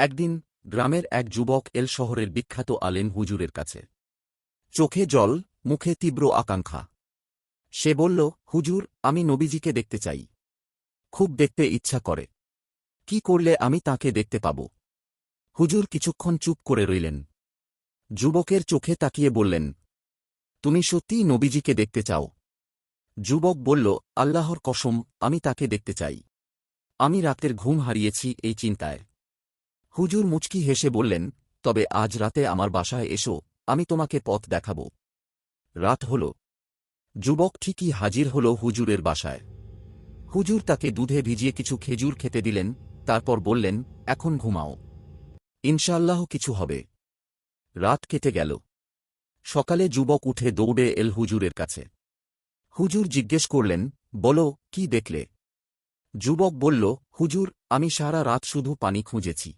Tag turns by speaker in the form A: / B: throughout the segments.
A: একদিন গ্রামের এক যুবক এল শহরের বিখ্যাত আলেম হুজুরের কাছে। চোখে জল, মুখে তীব্র আকাঙ্ক্ষা। সে বলল, হুজুর, আমি নবীজিকে দেখতে চাই। খুব দেখতে ইচ্ছা করে। কি করলে আমি তাকে দেখতে পাব? হুজুর কিছুক্ষণ চুপ করে রইলেন। যুবকের চোখে তাকিয়ে বললেন, তুমি সত্যিই নবীজিকে দেখতে চাও? যুবক বলল, আল্লাহর কসম, আমি তাকে দেখতে চাই। আমি রাতের ঘুম হারিয়েছি এই চিন্তায়। হুজুর মুচকি হেসে বললেন, তবে আজ রাতে আমার বাসায় এসো, আমি তোমাকে পথ দেখাব। রাত হল। যুবক ঠিকই হাজির হল হুজুরের বাসায়। হুজুর তাকে দুধে ভিজিয়ে কিছু খেজুর খেতে দিলেন, তারপর বললেন, এখন ঘুমাও। ইনশাল্লাহ কিছু হবে। রাত কেটে গেল। সকালে যুবক উঠে দৌড়ে এল হুজুরের কাছে। হুজুর জিজ্ঞেস করলেন, বলো, কি দেখলে? যুবক বলল, হুজুর, আমি সারা রাত শুধু পানি খুঁজেছি।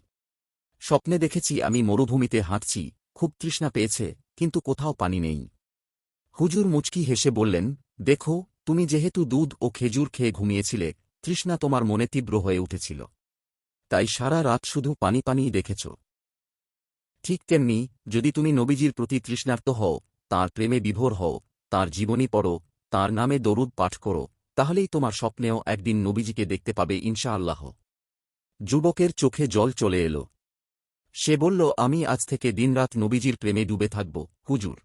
A: স্বপ্নে দেখেছি আমি মরুভূমিতে হাঁটছি, খুব তৃষ্ণা পেয়েছে, কিন্তু কোথাও পানি নেই। হুজুর মুচকি হেসে বললেন, দেখো, তুমি যেহেতু দুধ ও খেজুর খেয়ে ঘুমিয়েছিলে, তৃষ্ণা তোমার মনে তীব্র হয়ে উঠেছিল। তাই সারা রাত শুধু পানি পানিই দেখেছ। ঠিক তেমনি, যদি তুমি নবীজির প্রতি তৃষ্ণার্ত হও, তাঁর প্রেমে বিভোর হও, তাঁর জীবনী পড়ো, তাঁর নামে দরুদ পাঠ করো, তাহলেই তোমার স্বপ্নেও একদিন নবীজিকে দেখতে পাবে ইনশা আল্লাহ যুবকের চোখে জল চলে এলো। সে বলল আমি আজ থেকে দিনরাত নবীজির প্রেমে ডুবে থাকব হুজুর।